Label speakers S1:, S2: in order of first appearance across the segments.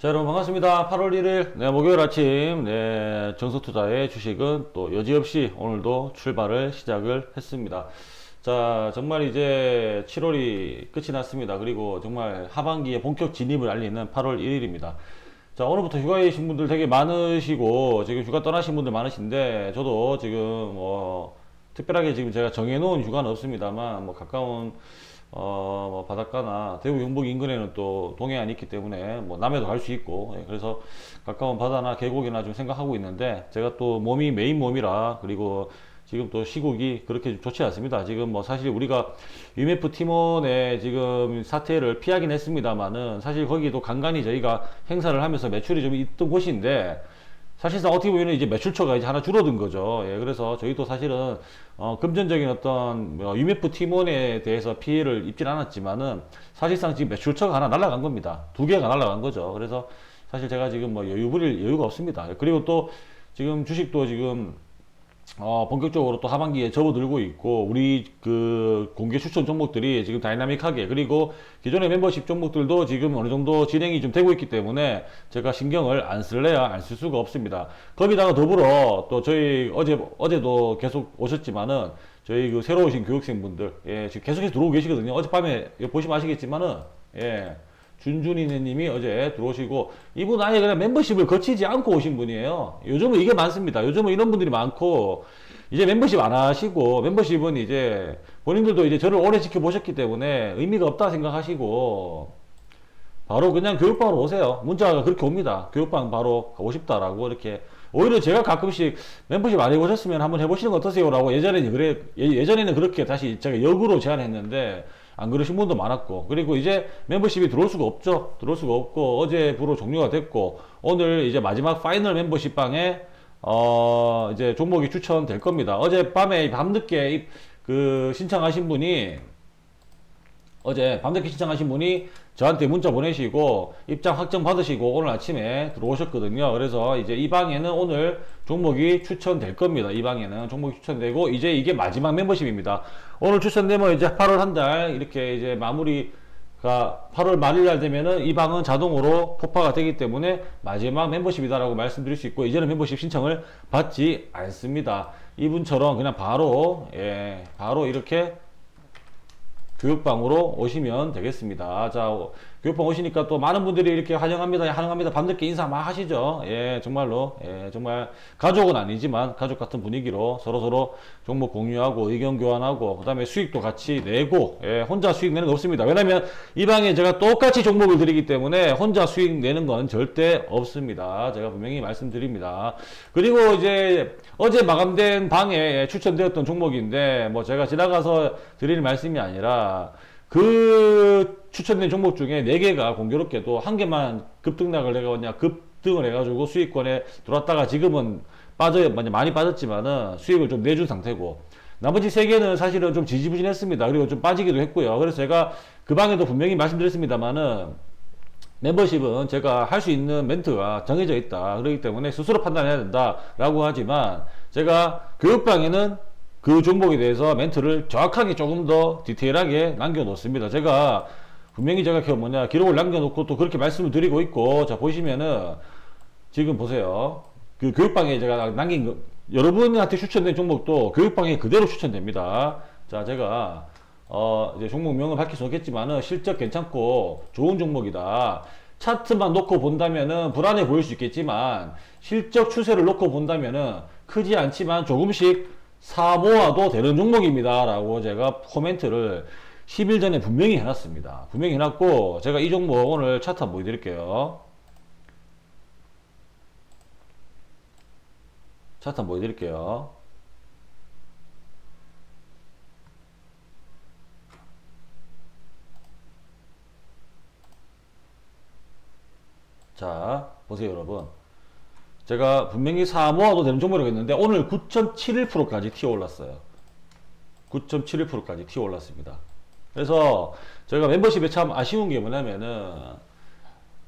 S1: 자, 여러분 반갑습니다. 8월 1일, 네, 목요일 아침, 네, 정석투자의 주식은 또 여지없이 오늘도 출발을 시작을 했습니다. 자, 정말 이제 7월이 끝이 났습니다. 그리고 정말 하반기에 본격 진입을 알리는 8월 1일입니다. 자, 오늘부터 휴가에 계신 분들 되게 많으시고, 지금 휴가 떠나신 분들 많으신데, 저도 지금 뭐, 특별하게 지금 제가 정해놓은 휴가는 없습니다만, 뭐, 가까운 어, 뭐 바닷가나 대구 경북 인근에는 또 동해안이 있기 때문에 뭐 남해도 갈 수 있고 예, 그래서 가까운 바다나 계곡이나 좀 생각하고 있는데 제가 또 몸이 메인 몸이라 그리고 지금 또 시국이 그렇게 좋지 않습니다. 지금 뭐 사실 우리가 UMF 팀원의 지금 사태를 피하긴 했습니다만은 사실 거기도 간간히 저희가 행사를 하면서 매출이 좀 있던 곳인데 사실상 어떻게 보면 이제 매출처가 이제 하나 줄어든 거죠. 예, 그래서 저희도 사실은 어, 금전적인 어떤 뭐 UMF 팀원에 대해서 피해를 입진 않았지만은 사실상 지금 매출처가 하나 날아간 겁니다. 두 개가 날아간 거죠. 그래서 사실 제가 지금 뭐 여유 부릴 여유가 없습니다. 그리고 또 지금 주식도 지금 어, 본격적으로 또 하반기에 접어들고 있고, 우리 그 공개 추천 종목들이 지금 다이나믹하게, 그리고 기존의 멤버십 종목들도 지금 어느 정도 진행이 좀 되고 있기 때문에 제가 신경을 안 쓸래야 안 쓸 수가 없습니다. 거기다가 더불어 또 저희 어제, 어제도 계속 오셨지만은 저희 그 새로 오신 교육생분들, 예, 지금 계속해서 들어오고 계시거든요. 어젯밤에 보시면 아시겠지만은, 예. 준준이네 님이 어제 들어오시고 이분 아예 그냥 멤버십을 거치지 않고 오신 분이에요. 요즘은 이게 많습니다. 요즘은 이런 분들이 많고 이제 멤버십 안 하시고 멤버십은 이제 본인들도 이제 저를 오래 지켜보셨기 때문에 의미가 없다 생각하시고 바로 그냥 교육방으로 오세요. 문자가 그렇게 옵니다. 교육방 바로 가고 싶다라고 이렇게 오히려 제가 가끔씩 멤버십 안 해보셨으면 한번 해보시는 거 어떠세요 라고 예전에는 그래 예- 예전에는 그렇게 다시 제가 역으로 제안했는데 안 그러신 분도 많았고 그리고 이제 멤버십이 들어올 수가 없죠. 들어올 수가 없고 어제부로 종료가 됐고 오늘 이제 마지막 파이널 멤버십 방에 어 이제 종목이 추천될 겁니다. 어제 밤에 밤늦게 입- 그 신청하신 분이 어제 밤늦게 신청하신 분이 저한테 문자 보내시고 입장 확정 받으시고 오늘 아침에 들어오셨거든요. 그래서 이제 이 방에는 오늘 종목이 추천될 겁니다. 이 방에는 종목이 추천되고 이제 이게 마지막 멤버십입니다. 오늘 추천되면 이제 8월 한 달 이렇게 이제 마무리 가 8월 말일 날 되면은 이 방은 자동으로 폭파가 되기 때문에 마지막 멤버십이다라고 말씀드릴 수 있고 이제는 멤버십 신청을 받지 않습니다. 이분처럼 그냥 바로 예, 바로 이렇게 교육방으로 오시면 되겠습니다. 자, 어, 교육방 오시니까 또 많은 분들이 이렇게 환영합니다, 환영합니다. 밤늦게 인사 막 하시죠. 예, 정말로. 예, 정말 가족은 아니지만 가족 같은 분위기로 서로 서로 종목 공유하고 의견 교환하고 그다음에 수익도 같이 내고 예, 혼자 수익 내는 거 없습니다. 왜냐면 이 방에 제가 똑같이 종목을 드리기 때문에 혼자 수익 내는 건 절대 없습니다. 제가 분명히 말씀드립니다. 그리고 이제 어제 마감된 방에 추천되었던 종목인데 뭐 제가 지나가서 드릴 말씀이 아니라 그 추천된 종목 중에 4개가 공교롭게도 한 개만 급등락을 해가냐 급등을 해가지고 수익권에 들어왔다가 지금은 빠져 많이 빠졌지만은 수익을 좀 내준 상태고 나머지 3개는 사실은 좀 지지부진했습니다. 그리고 좀 빠지기도 했고요. 그래서 제가 그 방에도 분명히 말씀드렸습니다만은 멤버십은 제가 할 수 있는 멘트가 정해져 있다. 그렇기 때문에 스스로 판단해야 된다라고 하지만 제가 교육방에는 그 종목에 대해서 멘트를 정확하게 조금 더 디테일하게 남겨놓습니다. 제가 분명히 제가 그 뭐냐 기록을 남겨놓고 또 그렇게 말씀을 드리고 있고 자 보시면은 지금 보세요. 그 교육방에 제가 남긴 거 여러분한테 추천된 종목도 교육방에 그대로 추천됩니다. 자 제가 어 이제 종목명은 밝힐 수 없겠지만은 실적 괜찮고 좋은 종목이다. 차트만 놓고 본다면은 불안해 보일 수 있겠지만 실적 추세를 놓고 본다면은 크지 않지만 조금씩 사모아도 되는 종목입니다. 라고 제가 코멘트를 10일 전에 분명히 해놨습니다. 분명히 해놨고, 제가 이 종목 오늘 차트 한번 보여드릴게요. 차트 한번 보여드릴게요. 자, 보세요, 여러분. 제가 분명히 사모아도 되는 종목이라고 했는데 오늘 9.71%까지 튀어 올랐어요. 9.71%까지 튀어 올랐습니다. 그래서 저희가 멤버십에 참 아쉬운 게 뭐냐면은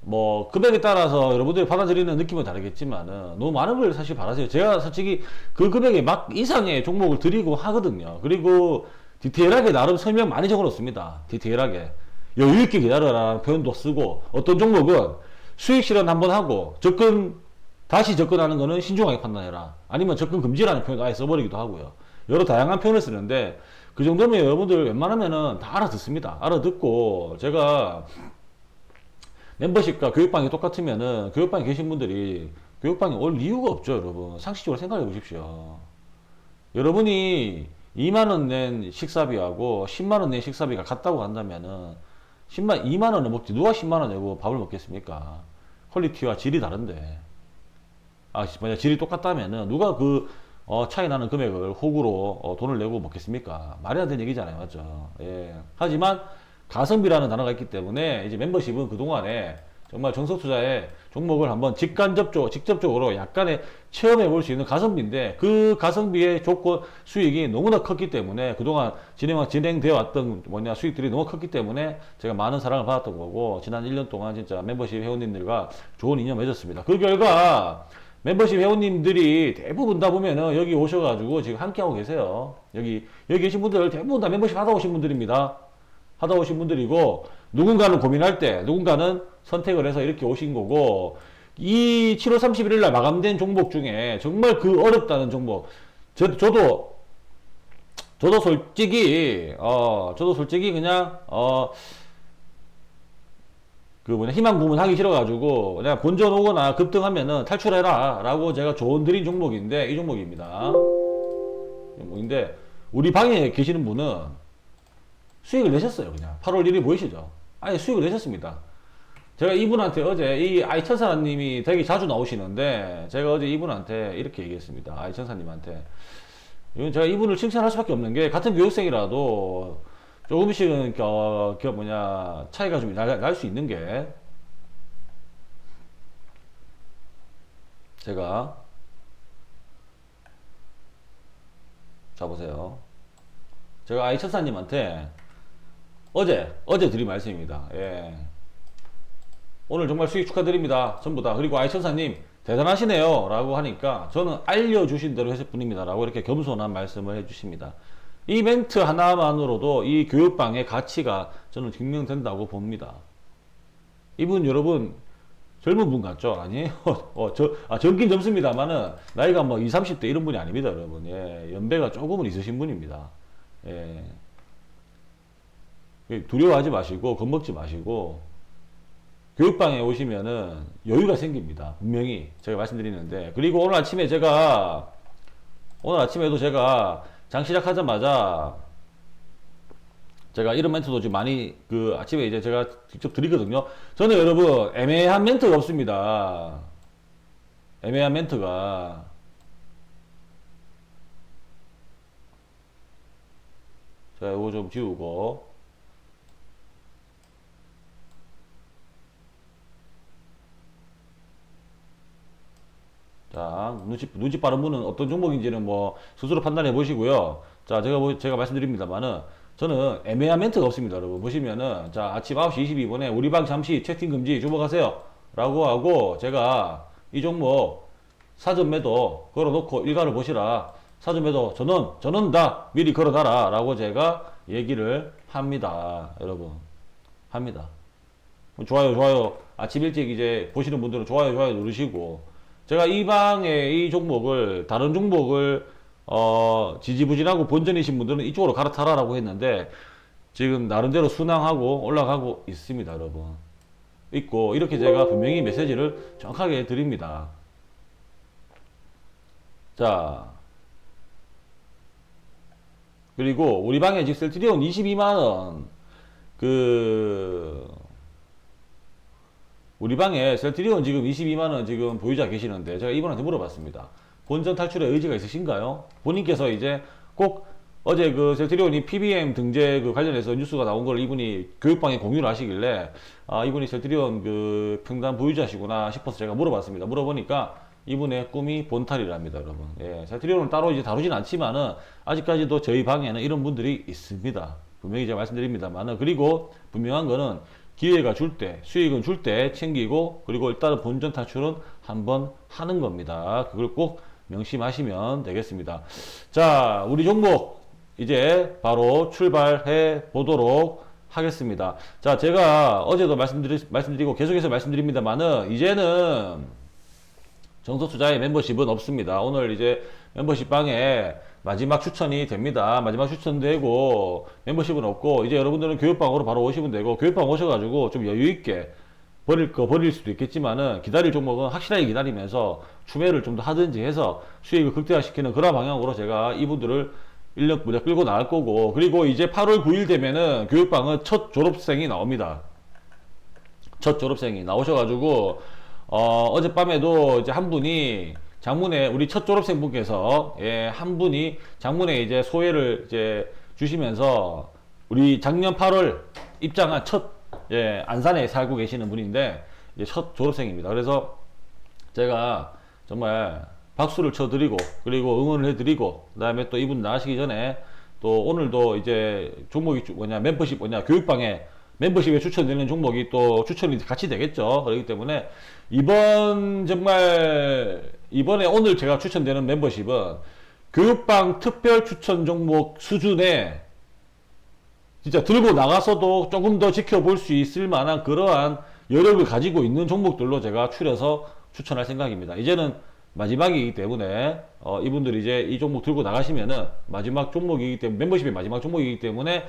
S1: 뭐 금액에 따라서 여러분들이 받아들이는 느낌은 다르겠지만은 너무 많은 걸 사실 바라세요. 제가 솔직히 그 금액에 막 이상의 종목을 드리고 하거든요. 그리고 디테일하게 나름 설명 많이 적어놓습니다. 디테일하게 여유 있게 기다려라는 표현도 쓰고 어떤 종목은 수익 실현 한번 하고 접근 다시 접근하는 거는 신중하게 판단해라. 아니면 접근 금지라는 표현도 아예 써버리기도 하고요. 여러 다양한 표현을 쓰는데 그 정도면 여러분들 웬만하면은 다 알아듣습니다. 알아듣고 제가 멤버십과 교육방이 똑같으면은 교육방에 계신 분들이 교육방에 올 이유가 없죠, 여러분. 상식적으로 생각해 보십시오. 여러분이 2만 원 낸 식사비하고 10만 원 낸 식사비가 같다고 한다면은 10만 2만 원을 먹지 누가 10만 원 내고 밥을 먹겠습니까? 퀄리티와 질이 다른데. 아, 만약 질이 똑같다면은 누가 그 어, 차이 나는 금액을 호구로 어, 돈을 내고 먹겠습니까? 말이 안 되는 얘기잖아요, 맞죠? 예. 하지만 가성비라는 단어가 있기 때문에 이제 멤버십은 그 동안에 정말 정석 투자의 종목을 한번 직간접적, 직접적으로 약간의 체험해 볼 수 있는 가성비인데 그 가성비의 조건 수익이 너무나 컸기 때문에 그동안 진행, 진행되어 왔던 뭐냐 수익들이 너무 컸기 때문에 제가 많은 사랑을 받았던 거고 지난 1년 동안 진짜 멤버십 회원님들과 좋은 인연 맺었습니다. 그 결과 멤버십 회원님들이 대부분 다 보면은 여기 오셔가지고 지금 함께하고 계세요. 여기, 여기 계신 분들 대부분 다 멤버십 하다 오신 분들입니다. 하다 오신 분들이고, 누군가는 고민할 때, 누군가는 선택을 해서 이렇게 오신 거고, 이 7월 31일 날 마감된 종목 중에 정말 그 어렵다는 종목, 저, 저도, 저도 솔직히, 어, 저도 솔직히 그냥, 어, 그 뭐냐 희망 부문 하기 싫어가지고 그냥 본전 오거나 급등하면은 탈출해라라고 제가 조언 드린 종목인데 이 종목입니다. 종목인데 우리 방에 계시는 분은 수익을 내셨어요 그냥 8월 1일 보이시죠? 아예 수익을 내셨습니다. 제가 이분한테 어제 이 아이천사님이 되게 자주 나오시는데 제가 어제 이분한테 이렇게 얘기했습니다. 아이천사님한테 제가 이분을 칭찬할 수밖에 없는 게 같은 교육생이라도 조금씩은 어, 그 뭐냐 차이가 좀 날 수 있는 게 제가 자 보세요. 제가 아이천사님한테 어제 어제 드린 말씀입니다. 예. 오늘 정말 수익 축하드립니다. 전부 다. 그리고 아이 천사님 대단하시네요. 라고 하니까 저는 알려주신 대로 했을 뿐입니다. 라고 이렇게 겸손한 말씀을 해주십니다. 이 멘트 하나만으로도 이 교육방의 가치가 저는 증명된다고 봅니다. 이분 여러분 젊은 분 같죠? 아니에요? 어, 저, 아, 젊긴 젊습니다만은 나이가 뭐 20, 30대 이런 분이 아닙니다, 여러분. 예, 연배가 조금은 있으신 분입니다. 예. 두려워하지 마시고, 겁먹지 마시고, 교육방에 오시면은 여유가 생깁니다. 분명히 제가 말씀드리는데. 그리고 오늘 아침에 제가, 오늘 아침에도 제가 장 시작하자마자 제가 이런 멘트도 지금 많이 그 아침에 이제 제가 직접 드리거든요. 저는 여러분 애매한 멘트가 없습니다. 애매한 멘트가 자 이거 좀 지우고 자, 눈치, 눈치 빠른 분은 어떤 종목인지는 뭐 스스로 판단해 보시고요. 자, 제가, 뭐, 제가 말씀드립니다만은 저는 애매한 멘트가 없습니다, 여러분. 보시면은, 자, 아침 9시 22분에 우리 방 잠시 채팅 금지 주목하세요. 라고 하고 제가 이 종목 사전 매도 걸어 놓고 일가를 보시라. 사전 매도 전원, 전원 다 미리 걸어 놔라. 라고 제가 얘기를 합니다. 여러분. 합니다. 좋아요, 좋아요. 아침 일찍 이제 보시는 분들은 좋아요, 좋아요 누르시고 제가 이 방에 이 종목을 다른 종목을 어, 지지부진하고 본전이신 분들은 이쪽으로 갈아타라라고 했는데 지금 나름대로 순항하고 올라가고 있습니다, 여러분. 있고 이렇게 제가 분명히 메시지를 정확하게 드립니다. 자. 그리고 우리 방에 지금 셀트리온 22만 원. 그 우리 방에 셀트리온 지금 22만원 지금 보유자 계시는데 제가 이분한테 물어봤습니다. 본전 탈출에 의지가 있으신가요? 본인께서 이제 꼭 어제 그 셀트리온이 PBM 등재 그 관련해서 뉴스가 나온 걸 이분이 교육방에 공유를 하시길래 아 이분이 셀트리온 그 평단 보유자시구나 싶어서 제가 물어봤습니다. 물어보니까 이분의 꿈이 본탈이랍니다, 여러분. 예, 셀트리온을 따로 이제 다루진 않지만은 아직까지도 저희 방에는 이런 분들이 있습니다. 분명히 제가 말씀드립니다만은 그리고 분명한 거는 기회가 줄 때, 수익은 줄 때 챙기고, 그리고 일단은 본전 탈출은 한번 하는 겁니다. 그걸 꼭 명심하시면 되겠습니다. 자, 우리 종목 이제 바로 출발해 보도록 하겠습니다. 자, 제가 어제도 말씀드리, 말씀드리고 계속해서 말씀드립니다만은 이제는 정석 투자의 멤버십은 없습니다. 오늘 이제 멤버십 방에 마지막 추천이 됩니다. 마지막 추천되고 멤버십은 없고 이제 여러분들은 교육방으로 바로 오시면 되고 교육방 오셔가지고 좀 여유 있게 버릴 거 버릴 수도 있겠지만은 기다릴 종목은 확실하게 기다리면서 추매를 좀 더 하든지 해서 수익을 극대화시키는 그런 방향으로 제가 이분들을 인력 무대 끌고 나갈 거고 그리고 이제 8월 9일 되면은 교육방은 첫 졸업생이 나옵니다. 첫 졸업생이 나오셔가지고 어, 어젯밤에도 이제 한 분이 장문에 우리 첫 졸업생 분께서 예, 한 분이 장문에 이제 소회를 이제 주시면서 우리 작년 8월 입장한 첫 예, 안산에 살고 계시는 분인데 이제 첫 졸업생입니다. 그래서 제가 정말 박수를 쳐드리고 그리고 응원을 해드리고 그다음에 또 이분 나가시기 전에 또 오늘도 이제 종목이 주- 뭐냐 멤버십 뭐냐 교육방에 멤버십에 추천되는 종목이 또 추천이 같이 되겠죠. 그렇기 때문에 이번 정말 이번에 오늘 제가 추천되는 멤버십은 교육방 특별 추천 종목 수준의 진짜 들고 나가서도 조금 더 지켜볼 수 있을 만한 그러한 여력을 가지고 있는 종목들로 제가 추려서 추천할 생각입니다. 이제는 마지막이기 때문에 어, 이분들이 이제 이 종목 들고 나가시면은 마지막 종목이기 때문에 멤버십의 마지막 종목이기 때문에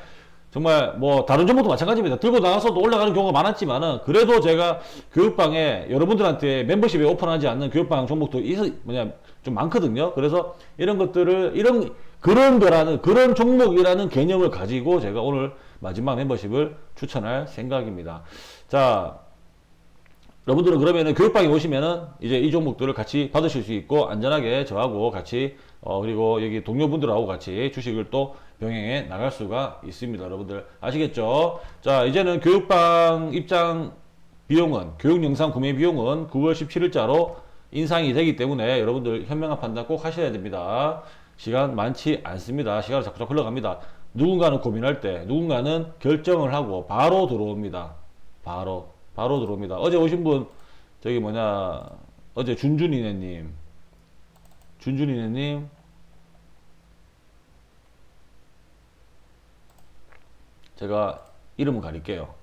S1: 정말 뭐 다른 종목도 마찬가지입니다. 들고 나가서도 올라가는 경우가 많았지만은 그래도 제가 교육방에 여러분들한테 멤버십에 오픈하지 않는 교육방 종목도 있, 뭐냐 좀 많거든요. 그래서 이런 것들을 이런 그런 거라는 그런 종목이라는 개념을 가지고 제가 오늘 마지막 멤버십을 추천할 생각입니다. 자, 여러분들은 그러면은 교육방에 오시면은 이제 이 종목들을 같이 받으실 수 있고 안전하게 저하고 같이 어 그리고 여기 동료분들하고 같이 주식을 또 병행해 나갈 수가 있습니다. 여러분들 아시겠죠? 자, 이제는 교육방 입장 비용은 교육 영상 구매 비용은 9월 17일자로 인상이 되기 때문에 여러분들 현명한 판단 꼭 하셔야 됩니다. 시간 많지 않습니다. 시간이 자꾸 자꾸 흘러갑니다. 누군가는 고민할 때 누군가는 결정을 하고 바로 들어옵니다. 바로 바로 들어옵니다. 어제 오신 분 저기 뭐냐 어제 준준이네님 준준이네님 제가 이름은 가릴게요.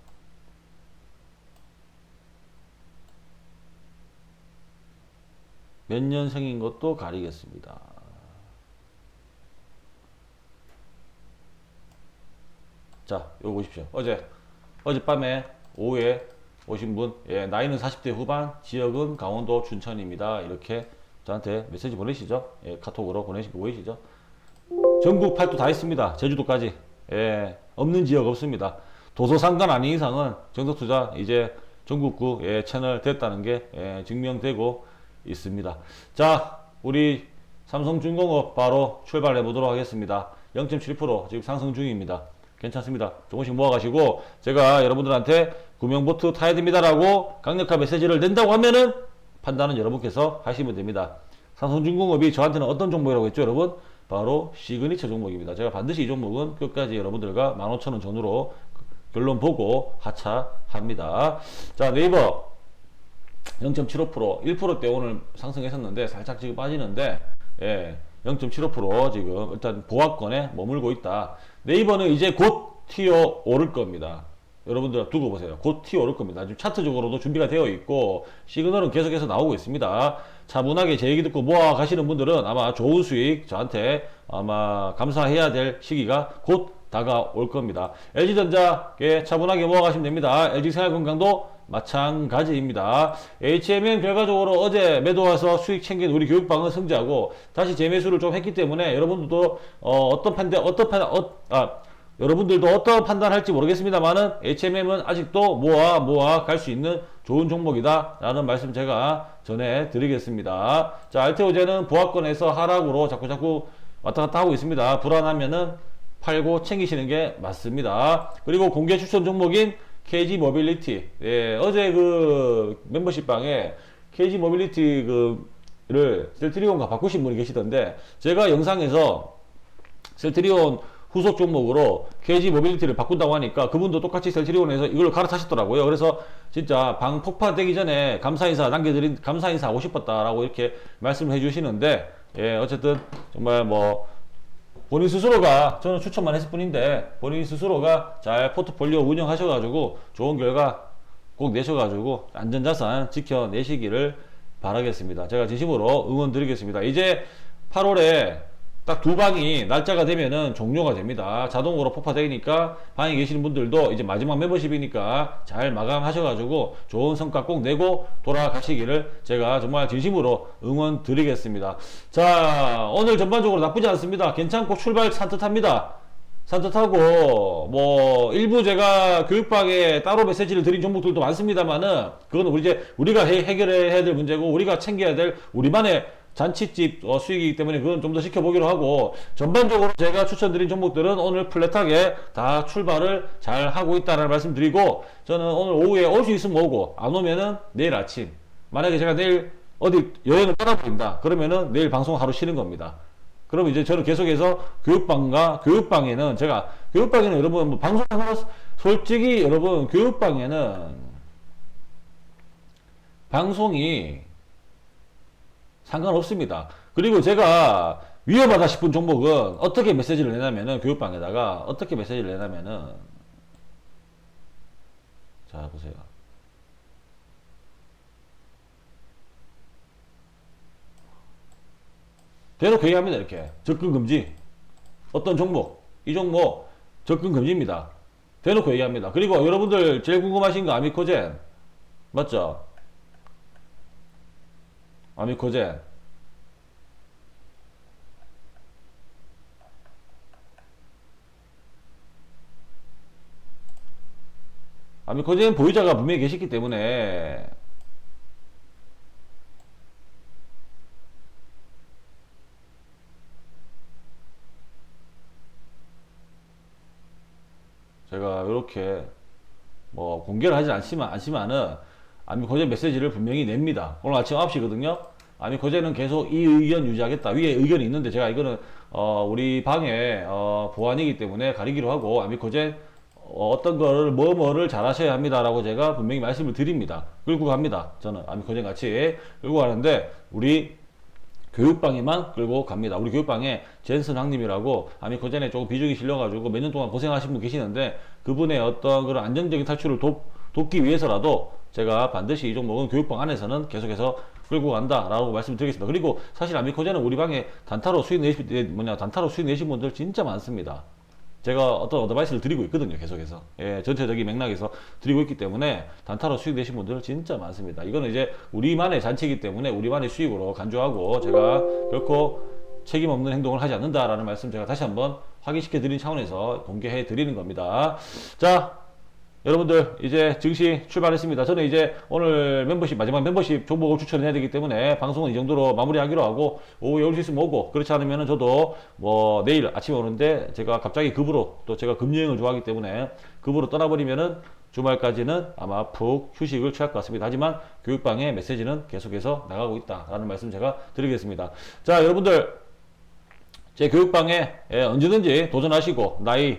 S1: 몇 년생인 것도 가리겠습니다. 자, 요거 보십시오. 어제, 어젯밤에 오후에 오신 분, 예, 나이는 40대 후반, 지역은 강원도 춘천입니다. 이렇게 저한테 메시지 보내시죠. 예, 카톡으로 보내신 거 보이시죠? 전국 팔도 다 있습니다. 제주도까지. 예, 없는 지역 없습니다. 도서상관 아닌 이상은 정석투자 이제 전국구 예, 채널 됐다는 게 예, 증명되고 있습니다. 자, 우리 삼성중공업 바로 출발해 보도록 하겠습니다. 0.7% 지금 상승 중입니다. 괜찮습니다. 조금씩 모아가시고 제가 여러분들한테 구명보트 타야 됩니다라고 강력한 메시지를 낸다고 하면은 판단은 여러분께서 하시면 됩니다. 삼성중공업이 저한테는 어떤 종목이라고 했죠, 여러분? 바로 시그니처 종목입니다. 제가 반드시 이 종목은 끝까지 여러분들과 15,000원 전후로 결론 보고 하차합니다. 자, 네이버 0.75% 1%대 오늘 상승했었는데 살짝 지금 빠지는데 예, 0.75% 지금 일단 보합권에 머물고 있다. 네이버는 이제 곧 튀어 오를 겁니다. 여러분들 두고 보세요. 곧 튀어 오를 겁니다. 지금 차트적으로도 준비가 되어 있고 시그널은 계속해서 나오고 있습니다. 차분하게 제 얘기 듣고 모아 가시는 분들은 아마 좋은 수익 저한테 아마 감사해야 될 시기가 곧 다가올 겁니다. LG전자에 차분하게 모아 가시면 됩니다. LG생활건강도 마찬가지입니다. HMN 결과적으로 어제 매도 와서 수익 챙긴 우리 교육방은 승자고 다시 재매수를 좀 했기 때문에 여러분들도 어, 떤 판단 어떤 판 어, 아, 여러분들도 어떤 판단할지 모르겠습니다만은 HMM은 아직도 모아 모아 갈 수 있는 좋은 종목이다 라는 말씀 제가 전해드리겠습니다. 자 알테오제는 보합권에서 하락으로 자꾸 자꾸 왔다 갔다 하고 있습니다. 불안하면은 팔고 챙기시는 게 맞습니다. 그리고 공개 추천 종목인 KG 모빌리티. 예, 어제 그 멤버십 방에 KG 모빌리티 그를 셀트리온과 바꾸신 분이 계시던데 제가 영상에서 셀트리온 후속 종목으로 KG 모빌리티를 바꾼다고 하니까 그분도 똑같이 셀트리온에서 이걸 갈아타셨더라고요. 그래서 진짜 방 폭파되기 전에 감사 인사 남겨드린 감사 인사 하고 싶었다라고 이렇게 말씀을 해주시는데 예 어쨌든 정말 뭐 본인 스스로가 저는 추천만 했을 뿐인데 본인 스스로가 잘 포트폴리오 운영하셔가지고 좋은 결과 꼭 내셔가지고 안전자산 지켜내시기를 바라겠습니다. 제가 진심으로 응원 드리겠습니다. 이제 8월에 딱 두 방이 날짜가 되면은 종료가 됩니다. 자동으로 폭파되니까 방에 계시는 분들도 이제 마지막 멤버십이니까 잘 마감하셔가지고 좋은 성과 꼭 내고 돌아가시기를 제가 정말 진심으로 응원 드리겠습니다. 자, 오늘 전반적으로 나쁘지 않습니다. 괜찮고 출발 산뜻합니다. 산뜻하고 뭐 일부 제가 교육방에 따로 메시지를 드린 종목들도 많습니다만은 그거는 우리 이제 우리가 해, 해결해야 될 문제고 우리가 챙겨야 될 우리만의 잔치집 어, 수익이기 때문에 그건 좀 더 지켜보기로 하고 전반적으로 제가 추천드린 종목들은 오늘 플랫하게 다 출발을 잘 하고 있다는 말씀 드리고 저는 오늘 오후에 올 수 있으면 오고 안 오면은 내일 아침 만약에 제가 내일 어디 여행을 떠나버린다 그러면은 내일 방송 하루 쉬는 겁니다. 그러면 이제 저는 계속해서 교육방과 교육방에는 제가 교육방에는 여러분 뭐 방송하면서 솔직히 여러분 교육방에는 방송이 상관없습니다. 그리고 제가 위험하다 싶은 종목은 어떻게 메시지를 내냐면은 교육방에다가 어떻게 메시지를 내냐면은 자 보세요. 대놓고 얘기합니다 이렇게. 접근 금지. 어떤 종목. 이 종목 접근 금지입니다. 대놓고 얘기합니다. 그리고 여러분들 제일 궁금하신 거 아미코젠. 맞죠 아미코젠 아미코젠 보유자가 분명히 계시기 때문에. 제가 이렇게 뭐 공개를 하지 않지만 않지만은 아미코제 메시지를 분명히 냅니다. 오늘 아침 9시거든요. 아미코제는 계속 이 의견 유지하겠다. 위에 의견이 있는데 제가 이거는 어 우리 방에 어 보안이기 때문에 가리기로 하고 아미코제 어, 어떤 거를 뭐 뭐를 잘 하셔야 합니다라고 제가 분명히 말씀을 드립니다. 끌고 갑니다. 저는 아미코제 같이 끌고 가는데 우리 교육방에만 끌고 갑니다. 우리 교육방에 젠슨 항님이라고 아미코젠에 조금 비중이 실려가지고 몇 년 동안 고생하신 분 계시는데 그분의 어떤 그런 안정적인 탈출을 돕, 돕기 위해서라도 제가 반드시 이 종목은 교육방 안에서는 계속해서 끌고 간다라고 말씀드리겠습니다. 그리고 사실 아미코젠은 우리 방에 단타로 수익 내시 뭐냐 단타로 수익 내신 분들 진짜 많습니다. 제가 어떤 어드바이스를 드리고 있거든요, 계속해서. 예, 전체적인 맥락에서 드리고 있기 때문에 단타로 수익 내신 분들 진짜 많습니다. 이거는 이제 우리만의 잔치이기 때문에 우리만의 수익으로 간주하고 제가 결코 책임 없는 행동을 하지 않는다라는 말씀 제가 다시 한번 확인시켜 드리는 차원에서 공개해 드리는 겁니다. 자, 여러분들 이제 증시 출발했습니다. 저는 이제 오늘 멤버십 마지막 멤버십 종목을 추천해야 되기 때문에 방송은 이 정도로 마무리하기로 하고 올수 있으면 오고 그렇지 않으면 저도 뭐 내일 아침에 오는데 제가 갑자기 급으로 또 제가 금여행을 좋아하기 때문에 급으로 떠나버리면은 주말까지는 아마 푹 휴식을 취할 것 같습니다. 하지만 교육방의 메시지는 계속해서 나가고 있다라는 말씀 제가 드리겠습니다. 자 여러분들 제 교육방에 예, 언제든지 도전하시고 나이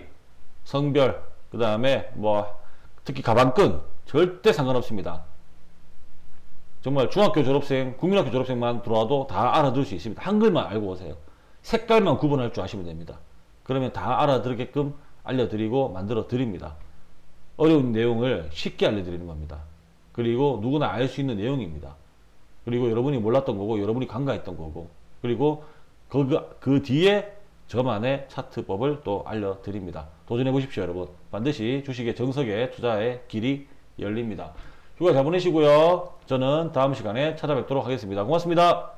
S1: 성별 그 다음에 뭐 특히 가방끈 절대 상관없습니다. 정말 중학교 졸업생, 국민학교 졸업생만 들어와도 다 알아들을 수 있습니다. 한글만 알고 오세요. 색깔만 구분할 줄 아시면 됩니다. 그러면 다 알아들게끔 알려드리고 만들어 드립니다. 어려운 내용을 쉽게 알려드리는 겁니다. 그리고 누구나 알 수 있는 내용입니다. 그리고 여러분이 몰랐던 거고, 여러분이 간과했던 거고, 그리고 그, 그 뒤에 저만의 차트법을 또 알려드립니다. 도전해 보십시오, 여러분. 반드시 주식의 정석의 투자의 길이 열립니다. 휴가 잘 보내시고요. 저는 다음 시간에 찾아뵙도록 하겠습니다. 고맙습니다.